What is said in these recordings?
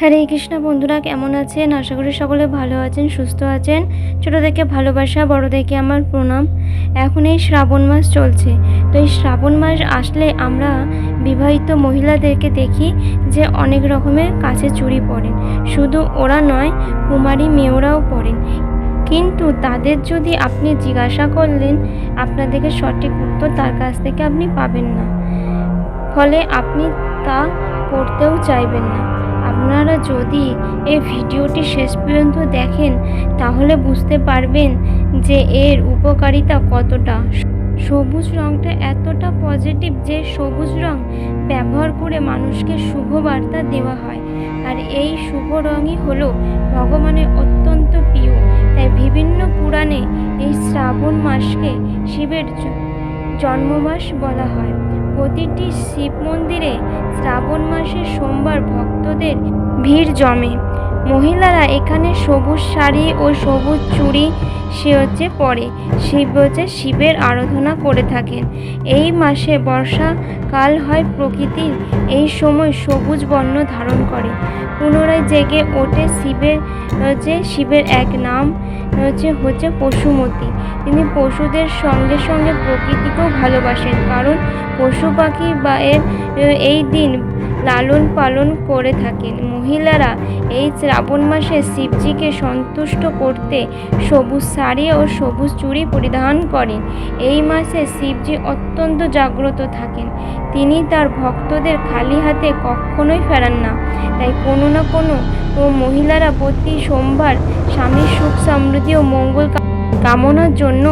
হরে কৃষ্ণ বন্ধুরা, কেমন আছেন? আশা করি সকলে ভালো আছেন, সুস্থ আছেন। ছোটো থেকে ভালোবাসা বড় থেকে আমার প্রণাম। এখন এই শ্রাবণ মাস চলছে। তো এই শ্রাবণ মাস আসলে আমরা বিবাহিত মহিলাদেরকে দেখি যে অনেক রকমের কাছে চুরি পরেন শুধু ওরা নয়, কুমারী মেয়েরাও পরেন কিন্তু তাদের যদি আপনি জিজ্ঞাসা করলেন, আপনাদেরকে সঠিক উত্তর তার কাছ থেকে আপনি পাবেন না। ফলে আপনি তা পড়তেও চাইবেন না। আপনারা যদি এই ভিডিওটি শেষ পর্যন্ত দেখেন, তাহলে বুঝতে পারবেন যে এর উপকারিতা কতটা। সবুজ রঙটা এতটা পজিটিভ যে সবুজ রং ব্যবহার করে মানুষকে শুভ বার্তা দেওয়া হয়। আর এই শুভ রঙই হলো ভগবানের অত্যন্ত প্রিয়। তাই বিভিন্ন পুরাণে এই শ্রাবণ মাসকে শিবের জন্মমাস বলা হয়। প্রতিটি শিব মন্দিরে শ্রাবণ মাসের সোমবার ভক্তদের ভিড় জমে। মহিলারা এখানে সবুজ শাড়ি ও সবুজ চুড়ি সে হচ্ছে পরে শিব হচ্ছে শিবের আরাধনা করে থাকেন। এই মাসে বর্ষাকাল হয় প্রকৃতির। এই সময় সবুজ বর্ণ ধারণ করে। পুনরায় জেগে ওঠে শিবের হচ্ছে শিবের এক নাম হচ্ছে হচ্ছে পশুমতি। তিনি পশুদের সঙ্গে সঙ্গে প্রকৃতিকেও ভালোবাসেন। কারণ পশু পাখি বা এর, এই দিন লালন পালন করে থাকেন। মহিলারা এই শ্রাবণ মাসে শিবজিকে সন্তুষ্ট করতে সবুজ শাড়ি ও সবুজ চুড়ি পরিধান করেন। এই মাসে শিবজি অত্যন্ত জাগ্রত থাকেন। তিনি তার ভক্তদের খালি হাতে কখনোই ফেরান না। তাই কোনো না কোনো মহিলারা প্রতি সোমবার স্বামীর সুখ সমৃদ্ধি ও মঙ্গল কামনার জন্য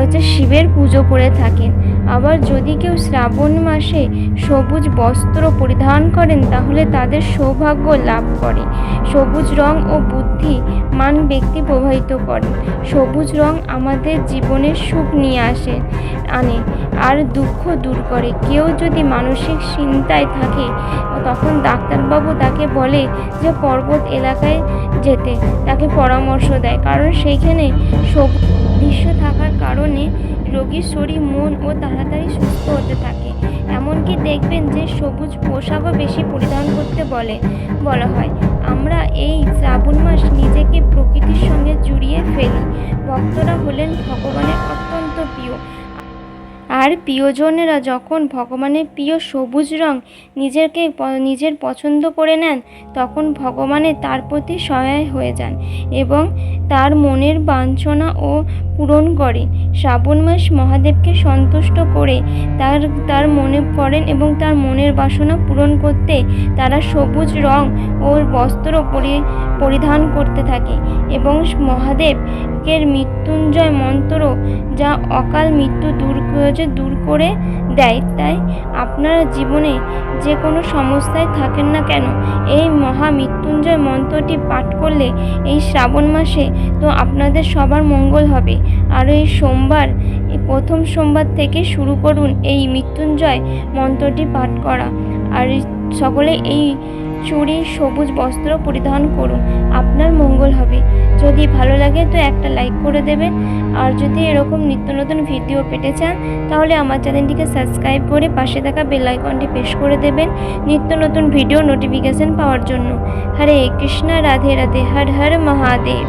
হচ্ছে শিবের পুজো করে থাকেন। আবার যদি কেউ শ্রাবণ মাসে সবুজ বস্ত্র পরিধান করেন, তাহলে তাদের সৌভাগ্য লাভ করে। সবুজ রং ও বুদ্ধি মান ব্যক্তি প্রভাবিত করে। সবুজ রং আমাদের জীবনে সুখ নিয়ে আসে, আনে আর দুঃখ দূর করে। কেউ যদি মানসিক চিন্তায় থাকে, তখন ডাক্তারবাবু তাকে বলে যে, পর্বত এলাকায় যেতে। তাকে পরামর্শ দেয়। কারণ সেইখানে সবুজ দৃশ্য থাকার কারণে রোগীর শরীর মন ও তাড়াতাড়ি সুস্থ হতে থাকে। এমনকি দেখবেন যে, সবুজ পোশাকও বেশি পরিধান করতে বলে, বলা হয়। আমরা এই শ্রাবণ মাস নিজেকে প্রকৃতির সঙ্গে জুড়িয়ে ফেলি। ভক্তরা হলেন ভগবানের অত্যন্ত প্রিয়। আর প্রিয়জনেরা যখন ভগবানের প্রিয় সবুজ রং নিজেকে নিজের পছন্দ করে নেন, তখন ভগবানের তার প্রতি সহায় হয়ে যান এবং তার মনের বাঞ্ছনা ও পূরণ করে। শ্রাবণ মাস মহাদেবকে সন্তুষ্ট করে তার তার মনে করেন এবং তার মনের বাসনা পূরণ করতে তারা সবুজ রং ও বস্ত্র পরি পরিধান করতে থাকে এবং মহাদেবের মৃত্যুঞ্জয় মন্ত্র যা অকাল মৃত্যু দূর দূর করে দেয়। তাই আপনারা জীবনে যে কোনো সমস্যায় থাকেন না কেন, এই মহা মৃত্যুঞ্জয় মন্ত্রটি পাঠ করলে এই শ্রাবণ মাসে তো আপনাদের সবার মঙ্গল হবে। আর এই সোমবার প্রথম সোমবার থেকে শুরু করুন এই মৃত্যুঞ্জয় মন্ত্রটি পাঠ করা। আর সকলে এই চুড়ি সবুজ বস্ত্র পরিধান করুন। আপনার মঙ্গল হবে। যদি ভালো লাগে তো একটা লাইক করে দেবেন। আর যদি এরকম নিত্য নতুন ভিডিও পেতে চান, তাহলে আমার চ্যানেলটিকে সাবস্ক্রাইব করে পাশে থাকা বেল আইকনটি প্রেস করে দেবেন নিত্য নতুন ভিডিও নোটিফিকেশন পাওয়ার জন্য। হরে কৃষ্ণ, রাধে রাধে, হর হর মহাদেব।